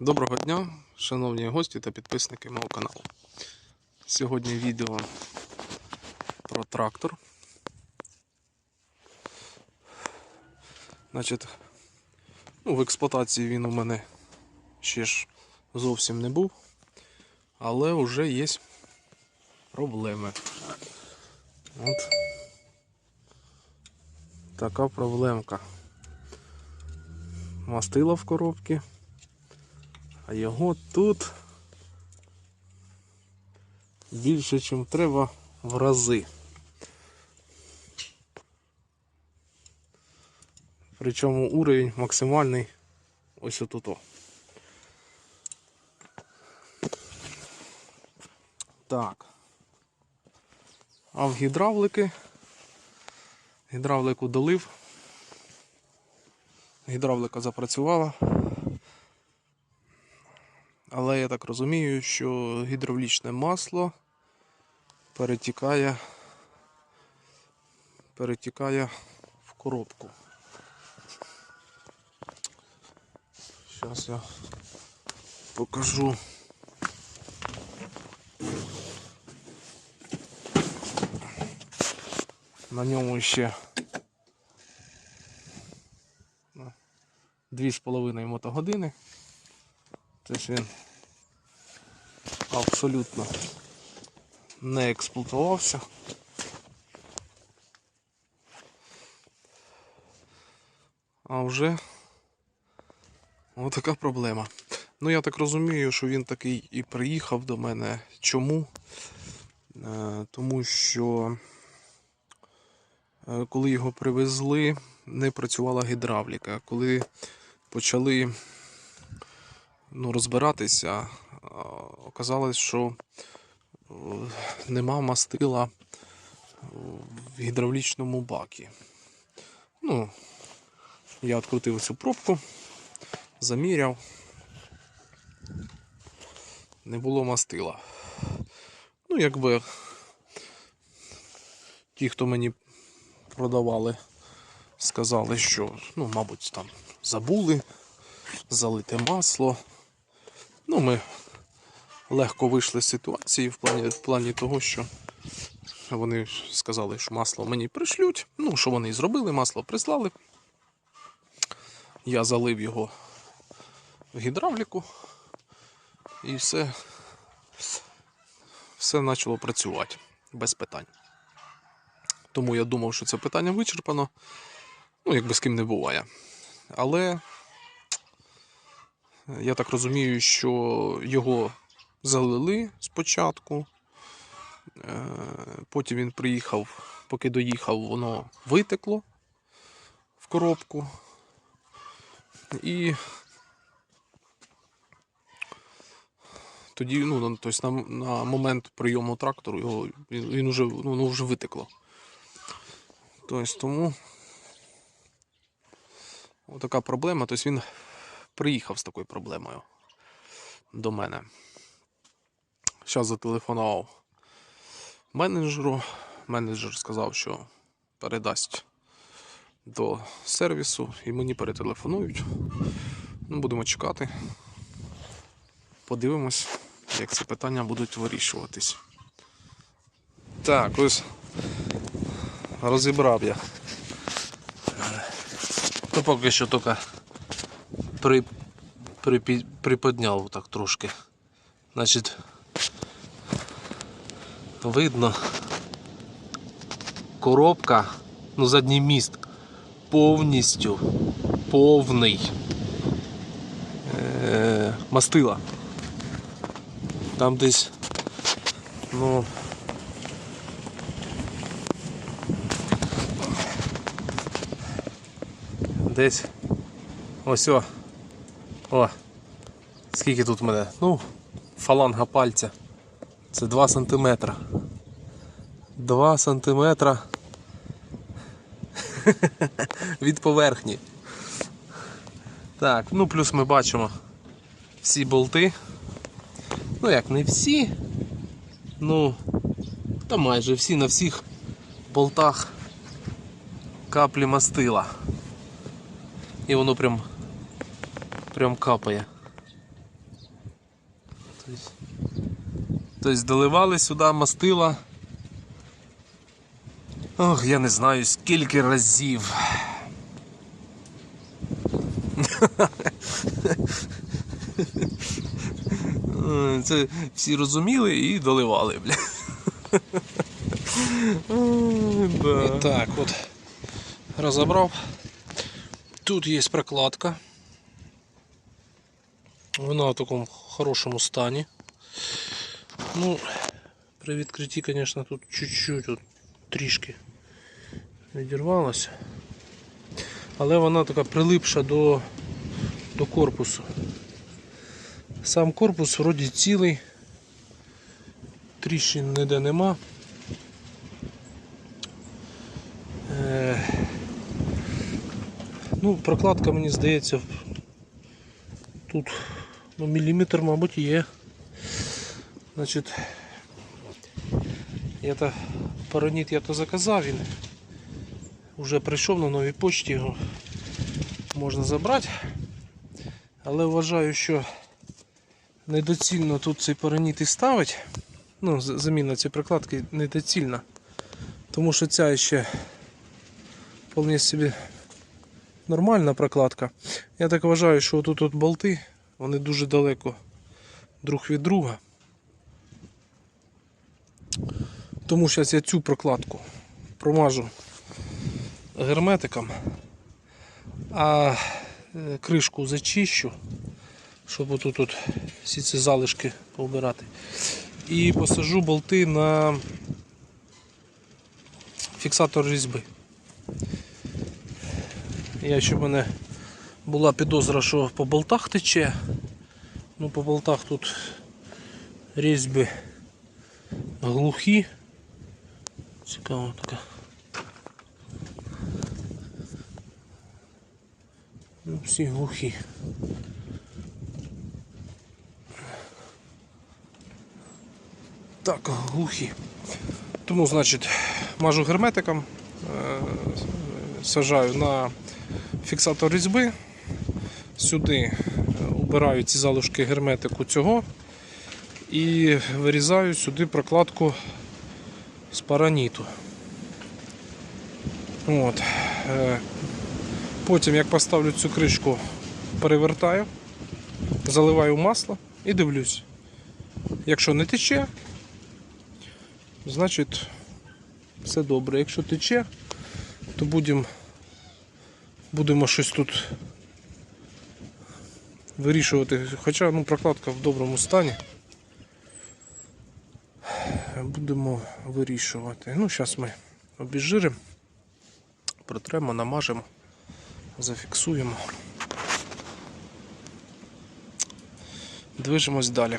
Доброго дня, шановні гості та підписники мого каналу. Сьогодні відео про трактор. Значить, ну, в експлуатації він у мене ще ж зовсім не був, але вже є проблеми. От така проблемка. Мастила в коробці. А його тут більше, ніж треба в рази. Причому уровень максимальний ось отут. Так. А в гідравлики гідравлику долив. Гідравлика запрацювала. Але я так розумію, що гідравлічне масло перетікає, перетікає в коробку. Зараз я покажу. На ньому ще ну, дві з половиною мотогодини. Тобто він абсолютно не експлуатувався. А вже отака проблема. Ну, я так розумію, що він такий і приїхав до мене. Чому? Е, Тому що е, коли його привезли, не працювала гідравліка. Коли почали ну, розбиратися, оказалось, що е, нема мастила в гідравлічному бакі. Ну, я відкрутив цю пробку, заміряв. Не було мастила. Ну, якби ті, хто мені продавали, сказали, що, ну, мабуть, там забули залите масло. Ну, ми легко вийшли з ситуації в плані, в плані того, що вони сказали, що масло мені пришлють. Ну, що вони і зробили, масло прислали. Я залив його в гідравліку і все, все почало працювати без питань. Тому я думав, що це питання вичерпано. Ну, якби з ким не буває. Але я так розумію, що його залили спочатку. Е, Потім він приїхав, поки доїхав, воно витекло в коробку. І тоді, ну, тобто на, на момент прийому трактору його, він, він уже, ну, воно вже витекло. Тобто тому така проблема. Тобто він приїхав з такою проблемою до мене. Зараз зателефонував менеджеру. Менеджер сказав, що передасть до сервісу і мені перетелефонують. Ну, будемо чекати. Подивимось, як ці питання будуть вирішуватись. Так, ось розібрав я. Ну, поки що тільки при, при, приподняв так трошки. Значить, видно, коробка, ну задній міст повністю повний е, мастила. Там десь, ну. Десь ось о. О. Скільки тут мене? Ну, фаланга пальця. Це 2 сантиметра. 2 сантиметра від поверхні. Так, ну плюс ми бачимо всі болти. Ну як, не всі. Ну, та майже всі на всіх болтах каплі мастила. І воно прям прям капає. Тобто, тобто доливали сюди мастила. Ох, я не знаю скільки разів. Це всі розуміли і доливали, бля. І так, от розібрав. Тут є прокладка. Вона в такому хорошому стані. Ну, при відкритті, звісно, тут чуть-чуть трішки відірвалася. Але вона така прилипша до, до корпусу. Сам корпус вроді цілий, тріщин ніде нема. Е, ну, прокладка, мені здається, тут ну, міліметр, мабуть, є. Значить, я то параніт я то заказав, він вже прийшов на новій почті, його можна забрати. Але вважаю, що недоцільно тут цей параніт і ставить. Ну, заміна цієї прокладки недоцільна. Тому що ця ще вполне собі нормальна прокладка. Я так вважаю, що тут от болти, вони дуже далеко друг від друга. Тому зараз я цю прокладку промажу герметиком, а е, кришку зачищу, щоб отут от всі ці залишки поубирати. І посажу болти на фіксатор різьби. Я ще в мене була підозра, що по болтах тече. Ну по болтах тут різьби глухі. Цікаво така. Всі глухі. Так, глухі. Тому, значить, мажу герметиком, е, сажаю на фіксатор різьби. Сюди е, убираю ці залишки герметику цього і вирізаю сюди прокладку з параніту. От. Потім, як поставлю цю кришку, перевертаю, заливаю масло і дивлюсь. Якщо не тече, значить все добре. Якщо тече, то будемо будемо щось тут вирішувати. Хоча ну, прокладка в доброму стані. Будемо вирішувати. Ну, зараз ми обіжиримо, протремо, намажемо, зафіксуємо. Движемось далі.